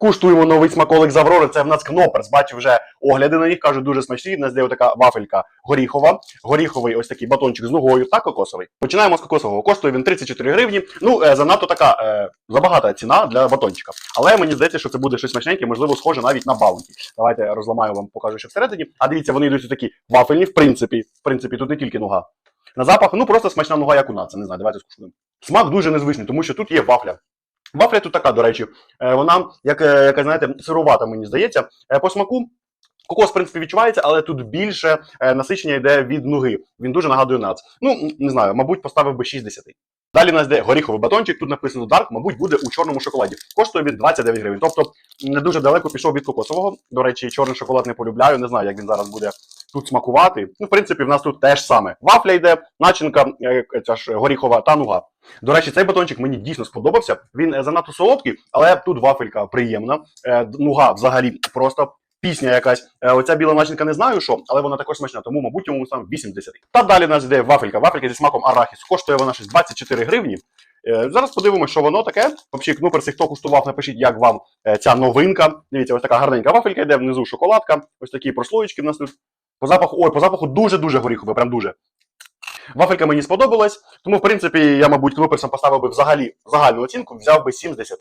Куштуємо новий смаколик з Аврори. Це в нас Кноперс. Бачу вже огляди на них. Кажуть, дуже смачні. У нас є така вафелька горіхова, горіховий ось такий батончик з нугою та кокосовий. Починаємо з кокосового. Коштує він 34 гривні. Ну, е, занадто така е, забагата ціна для батончика. Але мені здається, що це буде щось смачненьке, можливо, схоже навіть на баунті. Давайте розламаю вам, покажу, що всередині. А дивіться, вони йдуть такі вафельні, в принципі. В принципі, тут не тільки нуга. На запах, ну просто смачна нуга, як у нас. Це не знаю, давайте скуштуємо. Смак дуже незвичний, тому що тут є вафля. Вафля тут така, до речі, е, вона, як, е, яка, знаєте, сирувата, мені здається. Е, По смаку кокос, в принципі, відчувається, але тут більше насичення йде від нуги. Він дуже нагадує нац. Ну, не знаю, мабуть, поставив би 6 з 10. Далі у нас йде горіховий батончик, тут написано Dark, мабуть, буде у чорному шоколаді. Коштує від 29 гривень. Тобто не дуже далеко пішов від кокосового. До речі, чорний шоколад не полюбляю, не знаю, як він зараз буде тут смакувати. Ну, в принципі, в нас тут теж саме. Вафля йде, начинка, е, ця ж горіхова та нуга. До речі, цей батончик мені дійсно сподобався. Він е, занадто солодкий, але тут вафелька приємна. Е, Нуга взагалі просто пісня якась. Е, Оця біла начинка не знаю що, але вона також смачна, тому, мабуть, йому сам 8 з 10. Та далі нас йде вафелька. Вафелька зі смаком арахіс. Коштує вона щось 24 гривні. Е, Зараз подивимося, що воно таке. Взагалі, кнуперси, хто куштував, напишіть, як вам е, ця новинка. Дивіться, ось така гарненька вафелька йде, внизу шоколадка, ось такі прослоєчки в нас тут. По запаху, ой, по запаху дуже-дуже горіхове, прям дуже. Вафелька мені сподобалась, тому, в принципі, я, мабуть, кнуперсам поставив би взагалі загальну оцінку, взяв би 7 з 10.